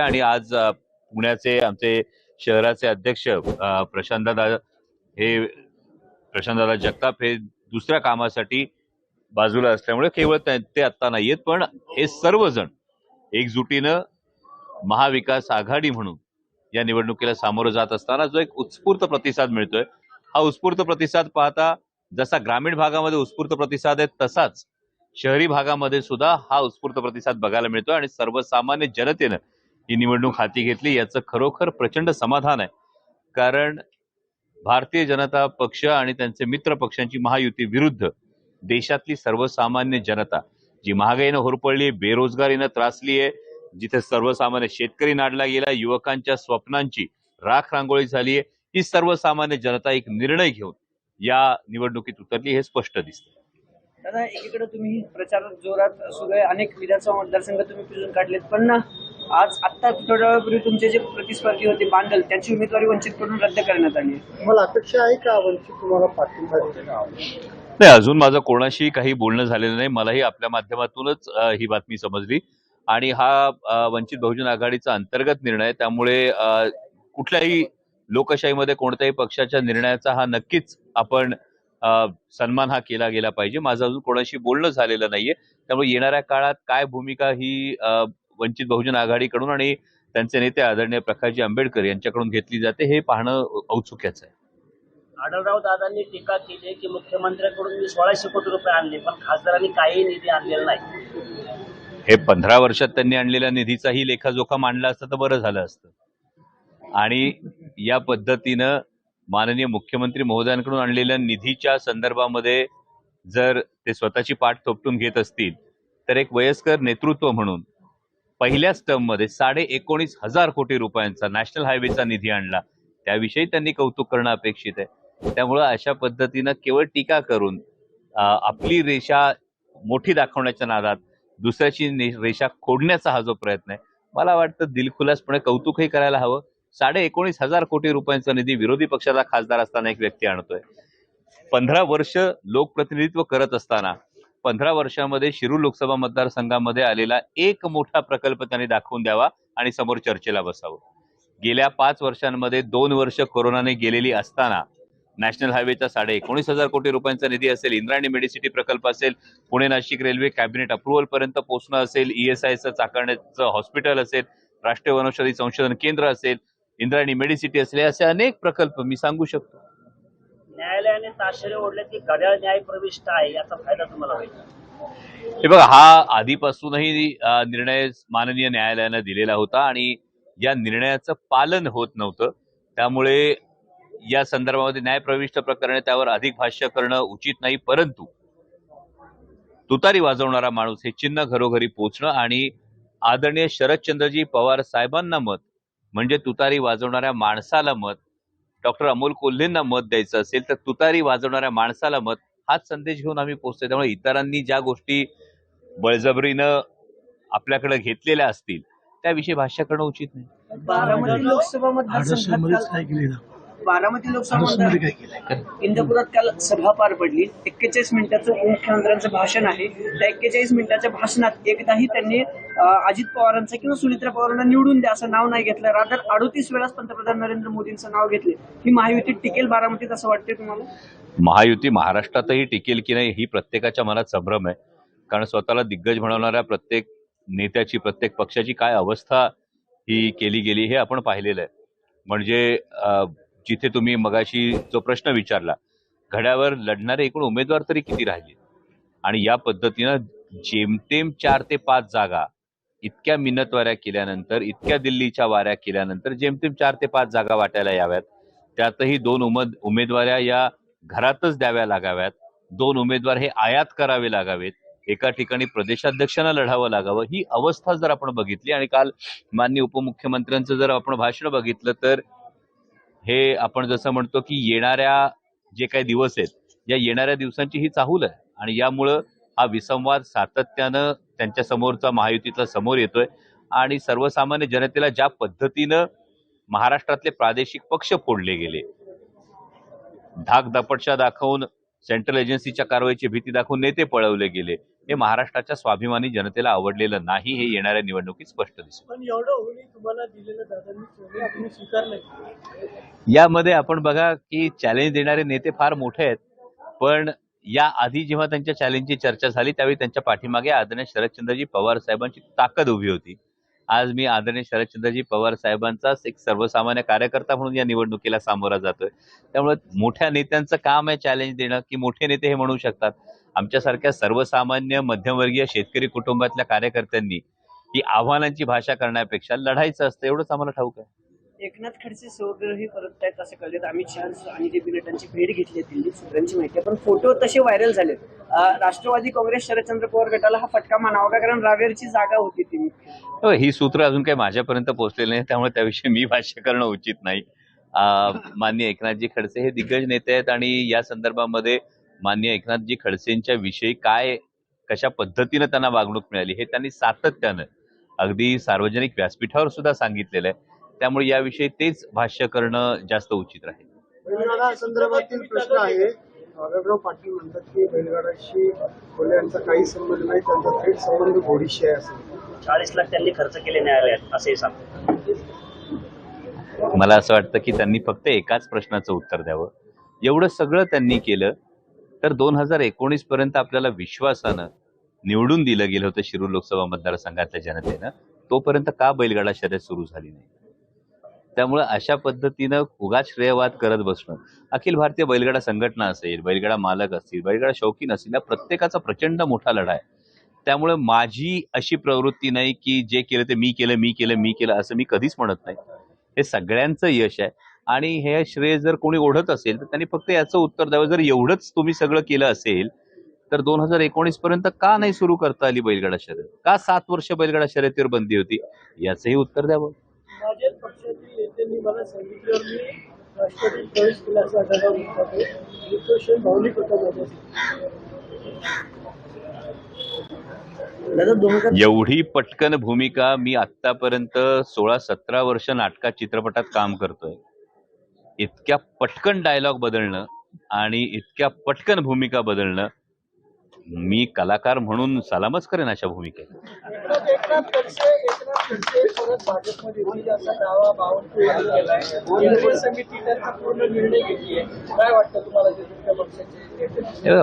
आणि आज पुण्याचे आमचे शहराचे अध्यक्ष प्रशांतदादा हे प्रशांतदादा जगताप हे दुसऱ्या कामासाठी बाजूला असल्यामुळे केवळ ते आता नाहीयेत पण हे सर्वजण एकजुटीनं महाविकास आघाडी म्हणून या निवडणुकीला सामोरं जात असताना जो एक उत्स्फूर्त प्रतिसाद मिळतोय. हा उत्स्फूर्त प्रतिसाद पाहता जसा ग्रामीण भागामध्ये उत्स्फूर्त प्रतिसाद आहे तसाच शहरी भागामध्ये सुद्धा हा उत्स्फूर्त प्रतिसाद बघायला मिळतोय. आणि सर्वसामान्य जनतेनं ही निवडणूक हाती घेतली याचं खरोखर प्रचंड समाधान आहे. कारण भारतीय जनता पक्ष आणि त्यांचे मित्र पक्षांची महायुती विरुद्ध देशातली सर्वसामान्य जनता जी महागाईनं होरपळली बेरोजगारीनं त्रासली आहे जिथे सर्वसामान्य शेतकरी नाडला गेला युवकांच्या स्वप्नांची राख रांगोळी झाली आहे ही सर्वसामान्य जनता एक निर्णय घेऊन या निवडणुकीत उतरली हे स्पष्ट दिसतं दादा एकीकडे तुम्ही प्रचार जोरात सुरू आहे अनेक विधानसभा मतदारसंघ तुम्ही पिळून काढलेत पण आज आत्ता थोड्या वेळापूर्वी तुमचे जे प्रतिस्पर्धी होते बांडल त्यांची उमेदवारी वंचित कडून रद्द करण्यात आली आहे. तुम्हाला अपेक्षा आहे का वंचित तुम्हाला पाठिंबा? नाही अजून माझं कोणाशी काही बोलणं झालेलं नाही मलाही आपल्या माध्यमातूनच ही बातमी समजली आणि हा वंचित बहुजन आघाडीचा अंतर्गत निर्णय. त्यामुळे कुठल्याही लोकशाहीमध्ये कोणत्याही पक्षाच्या निर्णयाचा हा नक्कीच आपण सन्मान हा केला गेला पाहिजे माझं अजून कोणाशी बोलणं झालेलं नाहीये त्यामुळे येणाऱ्या काळात काय भूमिका ही वंचित बहुजन आघाडीकडून आणि त्यांचे नेते आदरणीय प्रकाशजी आंबेडकर यांच्याकडून घेतली जाते हे पाहणं औत्सुक्याचं आहे. आढळराव दादांनी टीका केली की मुख्यमंत्र्यांकडून मी सोळाशे कोटी रुपये आणले पण खासदारांनी काही निधी आणलेला नाही. हे पंधरा वर्षात त्यांनी आणलेल्या निधीचाही लेखाजोखा मांडला असता तर बरं झालं असतं. आणि या पद्धतीनं माननीय मुख्यमंत्री महोदयांकडून आणलेल्या निधीच्या संदर्भामध्ये जर ते स्वतःची पाठ थोपटून घेत असतील तर एक वयस्कर नेतृत्व म्हणून पहिल्या टर्ममध्ये साडे एकोणीस हजार कोटी रुपयांचा नॅशनल हायवेचा निधी आणला. त्याविषयी त्यांनी कौतुक करणं अपेक्षित आहे. त्यामुळं अशा पद्धतीनं केवळ टीका करून आपली रेषा मोठी दाखवण्याच्या नादात दुसऱ्याची रेषा खोडण्याचा हा जो प्रयत्न आहे मला वाटतं दिलखुलासपणे कौतुकही करायला हवं. साडे एकोणीस हजार कोटी रुपयांचा निधी विरोधी पक्षाचा खासदार असताना एक व्यक्ती आणतोय. पंधरा वर्ष लोकप्रतिनिधित्व करत असताना पंधरा वर्षामध्ये शिरूर लोकसभा मतदारसंघामध्ये आलेला एक मोठा प्रकल्प त्यांनी दाखवून द्यावा आणि समोर चर्चेला बसावं. गेल्या पाच वर्षांमध्ये दोन वर्ष कोरोनाने गेलेली असताना नॅशनल हायवेचा साडे एकोणीस हजार कोटी रुपयांचा निधी असेल इंद्रायणी मेडिसिटी प्रकल्प असेल Pune Nashik railway cabinet approval पर्यंत पोहोचणं असेल ईएसआयचं चाकणण्याचं हॉस्पिटल असेल राष्ट्रीय वनौषधी संशोधन केंद्र असेल इंद्रायणी मेडिसिटी असेल असे अनेक प्रकल्प मी सांगू शकतो. न्यायालयाने ताशेरे ओढले की घड्याळ न्याय प्रविष्ट आहे याचा फायदा तुम्हाला होईल. हे बघा हा आधीपासूनही निर्णय माननीय न्यायालयानं दिलेला होता आणि या निर्णयाचं पालन होत नव्हतं. त्यामुळे या संदर्भामध्ये न्यायप्रविष्ट प्रकरणे त्यावर अधिक भाष्य करणं उचित नाही परंतु तुतारी वाजवणारा माणूस हे चिन्ह घरोघरी पोचणं आणि आदरणीय शरदचंद्रजी पवार साहेबांना मत म्हणजे तुतारी वाजवणाऱ्या माणसाला मत डॉक्टर अमोल कोल्हेंना मत द्यायचं असेल तर तुतारी वाजवणाऱ्या माणसाला मत हाच संदेश घेऊन आम्ही पोहोचतोय. त्यामुळे इतरांनी ज्या गोष्टी बळजबरीनं आपल्याकडे घेतलेल्या असतील त्याविषयी भाष्य करणं उचित नाही. बारामती लोकसभा मतदार इंदापुरात काल सभा पार पडली. एक्केचाळीस मिनिटाचं मुख्यमंत्र्यांचं भाषण आहे. त्या एक्केचाळीस मिनिटाच्या भाषणात एकदाही त्यांनी अजित पवारांचं किंवा सुनित्रा पवारांना निवडून द्या असं नाव नाही घेतलं. रादर अडोतीस वेळाच पंतप्रधान नरेंद्र मोदींचं नाव घेतले. ही महायुती टिकेल बारामतीत असं वाटतंय तुम्हाला? महायुती महाराष्ट्रातही टिकेल की नाही ही प्रत्येकाच्या मनात संभ्रम आहे. कारण स्वतःला दिग्गज म्हणवणाऱ्या प्रत्येक नेत्याची प्रत्येक पक्षाची काय अवस्था ही केली गेली हे आपण पाहिलेलं आहे. म्हणजे जिथे तुम्ही मगाशी जो प्रश्न विचारला घड्यावर लढणारे एकूण उमेदवार तरी किती राहिले? आणि या पद्धतीनं जेमतेम चार ते पाच जागा इतक्या मिनतवाऱ्या केल्यानंतर इतक्या दिल्लीच्या वाऱ्या केल्यानंतर जेमतेम चार ते पाच जागा वाटायला याव्यात. त्यातही दोन उमेद उमेदवाऱ्या या घरातच द्याव्या लागाव्यात. दोन उमेदवार हे आयात करावे लागावेत. एका ठिकाणी प्रदेशाध्यक्षांना लढावं लागावं. ही अवस्था जर आपण बघितली आणि काल माननीय उपमुख्यमंत्र्यांचं जर आपण भाषण बघितलं तर हे आपण जसं म्हणतो की येणाऱ्या जे काही दिवस आहेत या येणाऱ्या दिवसांची ही चाहूल आहे. आणि यामुळं हा विसंवाद सातत्यानं त्यांच्या समोरचा महायुतीतला समोर येतोय. आणि सर्वसामान्य जनतेला ज्या पद्धतीनं महाराष्ट्रातले प्रादेशिक पक्ष फोडले गेले धाक दापटशा दाखवून सेंट्रल एजन्सीच्या कारवाईची भीती दाखवून नेते पळवले गेले हे महाराष्ट्राच्या स्वाभिमानी जनतेला आवडलेलं नाही हे येणाऱ्या निवडणुकीत स्पष्ट दिसेल. स्वीकारलंय यामध्ये आपण बघा की चॅलेंज देणारे नेते फार मोठे आहेत पण या आधी जेव्हा त्यांच्या चॅलेंजची चर्चा झाली त्यावेळी त्यांच्या पाठीमागे आदरणीय शरदचंद्रजी पवार साहेबांची ताकद उभी होती. आज मी आदरणीय शरदचंद्रजी पवार साहेबांचाच एक सर्वसामान्य कार्यकर्ता म्हणून या निवडणुकीला सामोरा जातोय. त्यामुळे मोठ्या नेत्यांचं काम आहे चॅलेंज देणं की मोठे नेते हे म्हणू शकतात. आमच्यासारख्या सर्वसामान्य मध्यमवर्गीय शेतकरी कुटुंबातल्या कार्यकर्त्यांनी ही आव्हानांची भाषा करण्यापेक्षा लढायचं असतं एवढंच आम्हाला ठाऊक आहे. एकनाथ खडसे स्वगृही परत आहेत असं कळले अमित शहा आणि जे नड्डांची भेट घेतली आहे दिल्लीत सूत्रांची माहिती पण फोटो तसे व्हायरल झालेत. राष्ट्रवादी काँग्रेस शरदचंद्र पवार गटाला हा फटका मानावा का? कारण रावेरची जागा होती ती. हो, ही सूत्र अजून काही माझ्यापर्यंत पोहोचलेली नाही त्यामुळे त्याविषयी मी भाष्य करणं उचित नाही. अं, माननीय एकनाथजी खडसे हे दिग्गज नेते आहेत आणि या संदर्भामध्ये माननीय एकनाथजी खडसेंच्या विषयी काय कशा पद्धतीनं त्यांना वागणूक मिळाली हे त्यांनी सातत्यानं अगदी सार्वजनिक व्यासपीठावर सुद्धा सांगितलेलं आहे. त्यामुळे याविषयी तेच भाष्य करणं जास्त उचित राहील. संदर्भातील प्रश्न आहे. पाटील म्हणतात की बैलगाडाशी कोल्हे यांचा काही संबंध नाही त्यांचा थेट संबंध घोडीशी आहे असं. चाळीस लाख त्यांनी खर्च केले न्यायालयात असंही सांगतो मला असं वाटतं की त्यांनी फक्त एकाच प्रश्नाचं उत्तर द्यावं. एवढं सगळं त्यांनी केलं. तर दोन हजार एकोणीस पर्यंत आपल्याला विश्वासानं निवडून दिलं गेलं होतं शिरूर लोकसभा मतदारसंघातल्या जनतेनं. तोपर्यंत का बैलगाडा शर्यत सुरू झाली नाही? त्यामुळे अशा पद्धतीनं उगाच श्रेयवाद करत बसणं. अखिल भारतीय बैलगाडा संघटना असेल बैलगाडा मालक असतील बैलगाडा शौकीन असतील या प्रत्येकाचा प्रचंड मोठा लढा आहे. त्यामुळे माझी अशी प्रवृत्ती नाही की जे केलं ते मी केलं मी केलं मी केलं असं मी कधीच म्हणत नाही. हे सगळ्यांचं यश आहे. आणि हे श्रेय जर कोणी ओढत असेल तर त्यांनी फक्त याचं उत्तर द्यावं. जर एवढंच तुम्ही सगळं केलं असेल तर दोन हजार एकोणीस पर्यंत का नाही सुरू करता आली बैलगाडा शर्यत? का सात वर्ष बैलगाडा शर्यतीवर बंदी होती? याचंही उत्तर द्यावं. एवढी पटकन भूमिका मी आतापर्यंत सोळा सतरा वर्ष नाटकात चित्रपटात काम करतोय. इतक्या पटकन डायलॉग बदलणं आणि इतक्या पटकन भूमिका बदलणं मी कलाकार म्हणून सलामच करेन अशा भूमिकेत.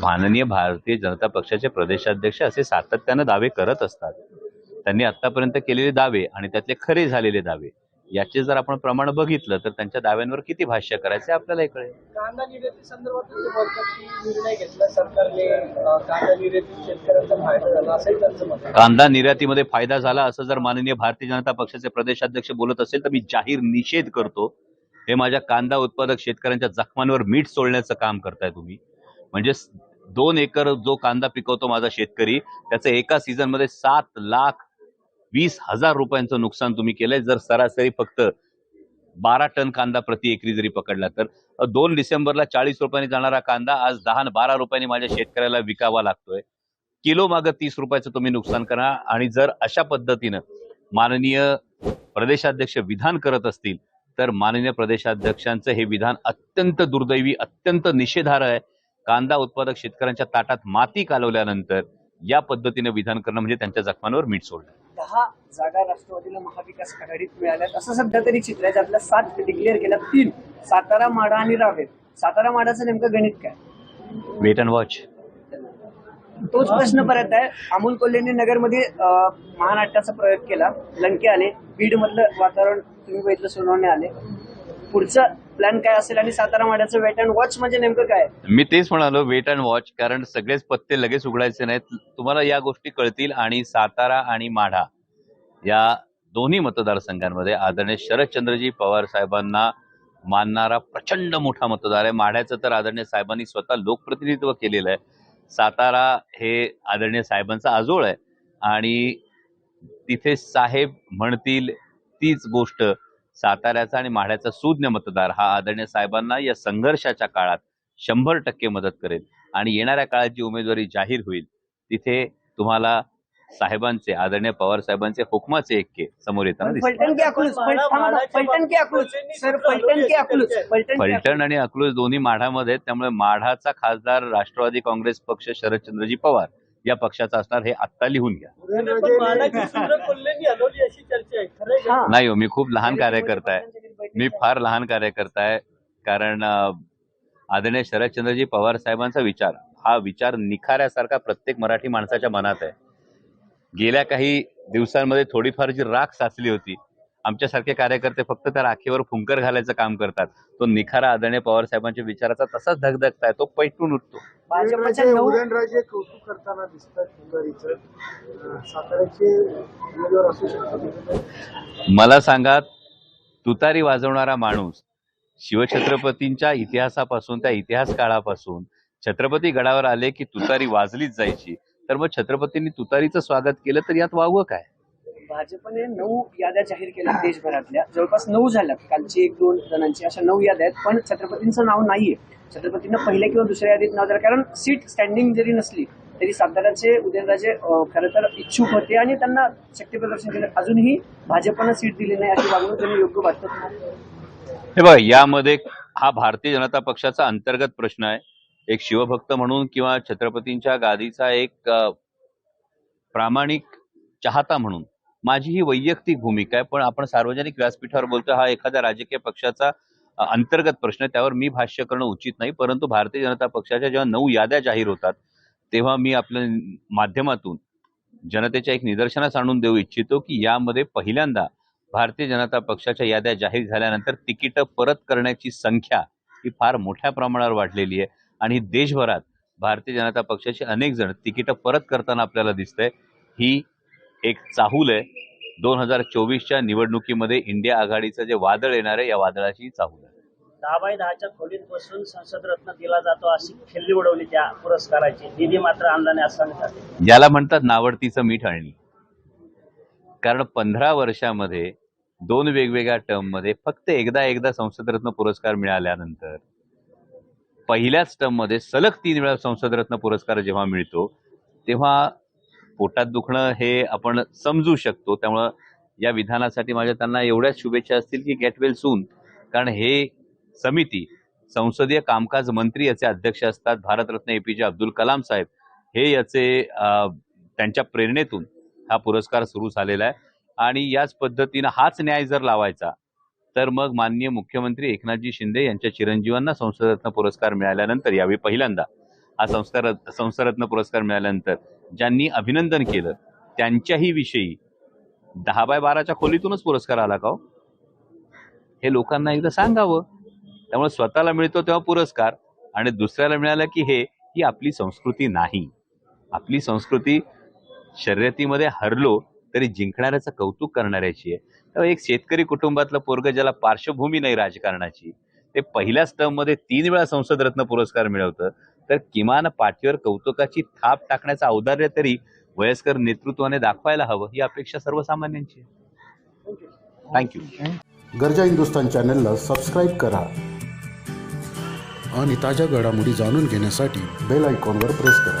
माननीय भारतीय जनता पक्षाचे प्रदेशाध्यक्ष असे सातत्यानं दावे करत असतात. त्यांनी आतापर्यंत केलेले दावे आणि त्यातले खरे झालेले दावे. याचे जर आपण प्रमाण बघितलं तर त्यांच्या दाव्यांवर किती भाष्य करायचे आपल्यालाही कळेल. कांदा निर्याती संदर्भात निर्णय घेतला सरकारने कांदा निर्यातीत शेतकऱ्यांचा फायदा झाला असंही त्यांचं मत आहे. कांदा निर्यातीमध्ये फायदा झाला असं जर माननीय भारतीय जनता पक्षाचे प्रदेशाध्यक्ष बोलत असेल तर मी जाहीर निषेध करतो हे माझ्या कांदा उत्पादक शेतकऱ्यांच्या जखमांवर मीठ सोडण्याचं काम करताय तुम्ही. म्हणजे दोन एकर जो कांदा पिकवतो माझा शेतकरी त्याचं एका सीझनमध्ये सात लाख वीस हजार रुपयांचं नुकसान तुम्ही केलंय. जर सरासरी फक्त बारा टन कांदा प्रति एकरी जरी पकडला तर दोन डिसेंबरला चाळीस रुपयांनी जाणारा कांदा आज दहा बारा रुपयांनी माझ्या शेतकऱ्याला विकावा लागतोय. किलो मागं तीस रुपयाचं तुम्ही नुकसान करा. आणि जर अशा पद्धतीनं माननीय प्रदेशाध्यक्ष विधान करत असतील तर माननीय प्रदेशाध्यक्षांचं हे विधान अत्यंत दुर्दैवी अत्यंत निषेधार्ह आहे. कांदा उत्पादक शेतकऱ्यांच्या ताटात माती कालवल्यानंतर या पद्धतीने विधान करणं म्हणजे त्यांच्या जखमांवर मीठ सोडणं. दहा जागा राष्ट्रवादीला महाविकास आघाडीत मिळाल्यात. असं सध्या तरी चित्र आहे ज्यातल्या सात डिक्लेअर केल्या तीन सातारा माडा आणि रावेर. सातारा माडाचं नेमकं गणित काय? वेट अँड वॉच तोच प्रश्न परत आहे. अमोल कोल्हेंनी नगरमध्ये महानाट्याचा प्रयोग केला. लंके आले. बीड मधलं वातावरण तुम्ही बघितलं सोनवणे आले. पुढचं प्लॅन काय असेल आणि सातारा माड्याचं वेट अँड वॉच म्हणजे नेमकं काय? मी तेच म्हणालो वेट अँड वॉच कारण सगळेच पत्ते लगेच उघडायचे नाहीत. तुम्हाला या गोष्टी कळतील आणि सातारा आणि माढा या दोन्ही मतदारसंघांमध्ये आदरणीय शरदचंद्रजी पवार साहेबांना मानणारा प्रचंड मोठा मतदार आहे. माढ्याचं तर आदरणीय साहेबांनी स्वतः लोकप्रतिनिधित्व केलेलं आहे. सातारा हे आदरणीय साहेबांचा आजोळ आहे. आणि तिथे साहेब म्हणतील तीच गोष्ट साताऱ्याचा आणि माढ्याचा सुज्ञ मतदार हा आदरणीय साहेबांना या संघर्षाच्या काळात शंभर टक्के मदत करेल. आणि येणाऱ्या काळात जी उमेदवारी जाहीर होईल तिथे तुम्हाला साहेबांचे आदरणीय पवार साहेबांचे हुकमाचे एक्के समोर येताना दिसतील. फलटण आणि अकलूज दोन्ही माढामध्ये आहेत त्यामुळे माढाचा खासदार राष्ट्रवादी काँग्रेस पक्ष शरदचंद्रजी पवार. या पक्षाचा असणार हे आत्ता लिहून घ्या? हा. नाही हो मी खूप लहान कार्यकर्ता आहे. मी फार लहान कार्यकर्ता आहे. कारण आदरणीय शरदचंद्रजी पवार साहेबांचा विचार हा विचार निखाऱ्यासारखा प्रत्येक मराठी माणसाच्या मनात आहे. गेल्या काही दिवसांमध्ये थोडीफार जी राख साचली होती आमच्यासारखे कार्यकर्ते फक्त त्या राखीवर फुंकर घालायचं काम करतात. तो निखारा आदरणीय पवार साहेबांच्या विचाराचा तसाच धगधगता आहे तो पैटून उठतो. भाजपच्या उदयनराजे कौतुक करताना दिसतात साताऱ्याचे उमेदवार असू शकतात. मला सांगा तुतारी वाजवणारा माणूस शिवछत्रपतींच्या इतिहासापासून त्या इतिहास काळापासून छत्रपती गडावर आले की तुतारी वाजलीच जायची. तर मग छत्रपतींनी तुतारीचं स्वागत केलं तर यात वावं काय? भाजपने नऊ याद्या जाहीर केल्या देशभरातल्या. जवळपास नऊ झाल्या कालची एक दोन जणांची अशा नऊ याद्या आहेत. पण छत्रपतींचं नाव नाहीये. छत्रपतींना पहिल्या किंवा दुसऱ्या यादीत नाव झालं कारण सीट स्टँडिंग जरी नसली तरी साताऱ्याचे उदयनराजे खरं तर इच्छुक होते आणि त्यांना शक्ती प्रदर्शन केलं. अजूनही भाजपनं सीट दिली नाही अशी वागणूक त्यांनी योग्य वाटत हे बघा यामध्ये हा भारतीय जनता पक्षाचा अंतर्गत प्रश्न आहे. एक शिवभक्त म्हणून किंवा छत्रपतींच्या गादीचा एक प्रामाणिक चाहता म्हणून. माझी ही वैयक्तिक भूमिका आहे पण आपण सार्वजनिक व्यासपीठावर बोलतो हा एखाद्या राजकीय पक्षाचा अंतर्गत प्रश्न आहे त्यावर मी भाष्य करणं उचित नाही परंतु भारतीय जनता पक्षाच्या जेव्हा नऊ याद्या जाहीर होतात तेव्हा मी आपल्या माध्यमातून जनतेच्या एक निदर्शनास आणून देऊ इच्छितो की यामध्ये पहिल्यांदा भारतीय जनता पक्षाच्या याद्या जाहीर झाल्यानंतर तिकीटं परत करण्याची संख्या ही फार मोठ्या प्रमाणावर वाढलेली आहे आणि देशभरात भारतीय जनता पक्षाचे अनेक जण तिकीटं परत करताना आपल्याला दिसतंय ही एक चाहूल आहे. दोन हजार चोवीसच्या निवडणुकीमध्ये इंडिया आघाडीचं जे वादळ येणार आहे या वादळाची चाहूल आहे. दहा बाय दहाच्या खोलीत बसून संसद रत्न दिला जातो अशी खिल्ली उडवली त्या पुरस्काराची. निधी मात्र आणला नाही असं सांगतात याला म्हणतात नावडतीचं मीठ आणली कारण पंधरा वर्षामध्ये दोन वेगवेगळ्या टर्ममध्ये फक्त एकदा एकदा संसदरत्न पुरस्कार मिळाल्यानंतर पहिल्याच टर्ममध्ये सलग तीन वेळा संसदरत्न पुरस्कार जेव्हा मिळतो तेव्हा पोटात दुखणं हे आपण समजू शकतो. त्यामुळं या विधानासाठी माझ्या त्यांना एवढ्याच शुभेच्छा असतील की गेट वेल सून कारण हे समिती संसदीय कामकाज मंत्री याचे अध्यक्ष असतात. भारतरत्न ए पी जे अब्दुल कलाम साहेब हे याचे त्यांच्या प्रेरणेतून हा पुरस्कार सुरू झालेला आहे. आणि याच पद्धतीनं हाच न्याय जर लावायचा तर मग माननीय मुख्यमंत्री एकनाथजी शिंदे यांच्या चिरंजीवांना संसदरत्न पुरस्कार मिळाल्यानंतर यावेळी पहिल्यांदा हा संस्कार संसदरत्न पुरस्कार मिळाल्यानंतर ज्यांनी अभिनंदन केलं त्यांच्याही विषयी दहा बाय बाराच्या खोलीतूनच पुरस्कार आला का हो? हे लोकांना एकदा सांगावं. त्यामुळे स्वतःला मिळतो तेव्हा पुरस्कार आणि दुसऱ्याला मिळालं की हे ही आपली संस्कृती नाही. आपली संस्कृती शर्यतीमध्ये हरलो तरी जिंकणाऱ्याचं कौतुक करणाऱ्याची आहे. तेव्हा एक शेतकरी कुटुंबातलं पोरग ज्याला पार्श्वभूमी नाही राजकारणाची ते पहिल्याच टर्ममध्ये तीन वेळा संसदरत्न पुरस्कार मिळवतं. तर किमान पाठीवर कौतुकाची थाप टाकण्याचं औदार्य तरी वयस्कर नेतृत्वाने दाखवायला हवं ही अपेक्षा सर्वसामान्यांची आहे. थँक्यू गरजा हिंदुस्तान चॅनलला सबस्क्राईब करा आणि ताज्या घडामोडी जाणून घेण्यासाठी बेल आयकॉनवर प्रेस करा.